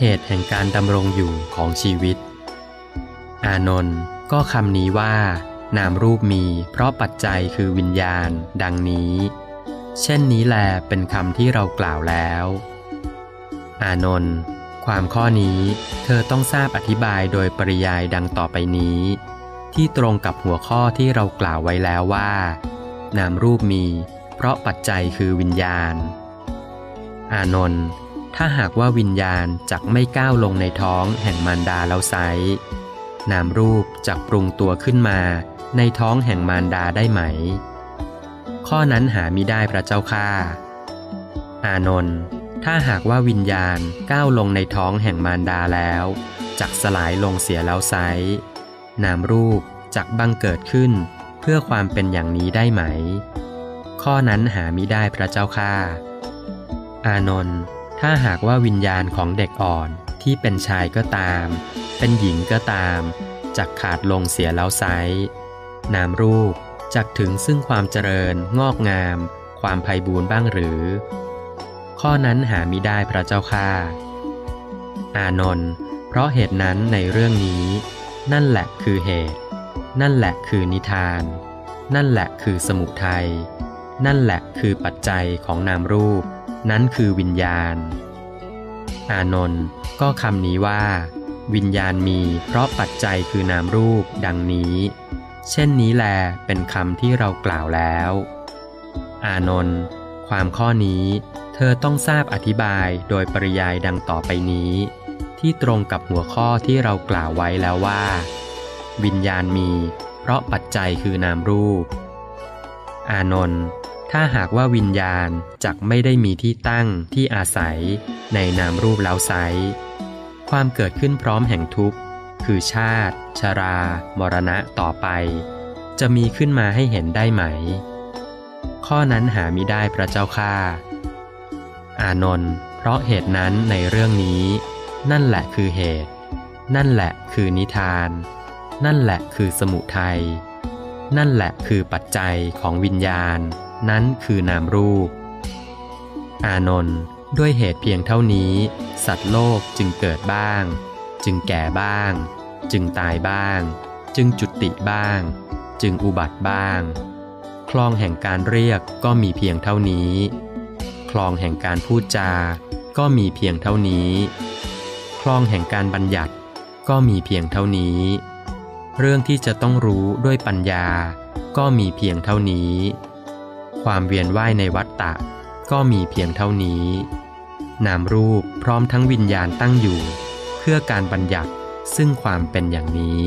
เหตุแห่งการดำรงอยู่ของชีวิต อานนท์ก็คำนี้ว่า นามรูปมีเพราะปัจจัยคือวิญญาณ ดังนี้ เช่นนี้แลเป็นคำที่เรากล่าวแล้ว อานนท์ความข้อนี้เธอต้องทราบอธิบายโดยปริยายดังต่อไปนี้ ที่ตรงกับหัวข้อที่เรากล่าวไว้แล้วว่า นามรูปมี เพราะปัจจัยคือวิญญาณ อานนท์ ถ้าหากว่าวิญญาณจักไม่ก้าวลงในท้องแห่งมารดาแล้วไซนามรูปจักปรุงตัวขึ้นมาในท้องแห่งมารดาได้ไหม ข้อนั้นหามิได้พระเจ้าค่า อานนท์ถ้าหากว่าวิญญาณก้าวลงในท้องแห่งมารดาแล้วจักสลายลงเสียแล้วไซนามรูปจักบังเกิดขึ้นเพื่อความเป็นอย่างนี้ได้ไหม ข้อนั้นหามิได้พระเจ้าค่า อานนท์ ถ้าหากว่าวิญญาณของเด็กอ่อนที่เป็นชายก็ตาม เป็นหญิงก็ตามจักขาดลงเสียแล้วไซนามรูปจักถึงซึ่งความเจริญ งอกงาม ความไพบูรณ์บ้างหรือ ข้อนั้นหามิได้พระเจ้าค่าอานนท์เพราะเหตุนั้นในเรื่องนี้ นั่นแหละคือเหตุ นั่นแหละคือนิทาน นั่นแหละคือสมุทัยนั่นแหละคือปัจจัยของนามรูป นั้นคือวิญญาณ อานนท์ก็คำนี้ว่า วิญญาณมีเพราะปัจจัยคือนามรูปดังนี้ เช่นนี้แลเป็นคำที่เรากล่าวแล้ว อานนท์ความข้อนี้เธอต้องทราบอธิบายโดยปริยายดังต่อไปนี้ ที่ตรงกับหัวข้อที่เรากล่าวไว้แล้วว่า วิญญาณมี เพราะปัจจัยคือนามรูป อานนท์ ถ้าหากว่าวิญญาณจักไม่ได้มีที่ตั้งที่อาศัย ในนามรูปแล้วไซความเกิดขึ้นพร้อมแห่งทุกข์ คือชาติ ชรา มรณะต่อไป จะมีขึ้นมาให้เห็นได้ไหม ข้อนั้นหามิได้พระเจ้าค่า อานนท์เพราะเหตุนั้นในเรื่องนี้ นั่นแหละคือเหตุ นั่นแหละคือนิทาน นั่นแหละคือสมุทัย นั่นแหละคือปัจจัยของวิญญาณ นั้นคือนามรูป อานนท์ด้วยเหตุเพียงเท่านี้ สัตว์โลกจึงเกิดบ้าง จึงแก่บ้าง จึงตายบ้าง จึงจุติบ้าง จึงอุบัติบ้าง คลองแห่งการเรียกก็มีเพียงเท่านี้ คลองแห่งการพูดจา ก็มีเพียงเท่านี้ คลองแห่งการบัญญัติก็มีเพียงเท่านี้ เรื่องที่จะต้องรู้ด้วยปัญญา ก็มีเพียงเท่านี้ ความเวียนว่ายในวัฏฏะก็มีเพียงเท่านี้ นามรูปพร้อมทั้งวิญญาณตั้งอยู่ เพื่อการบัญญัติซึ่งความเป็นอย่างนี้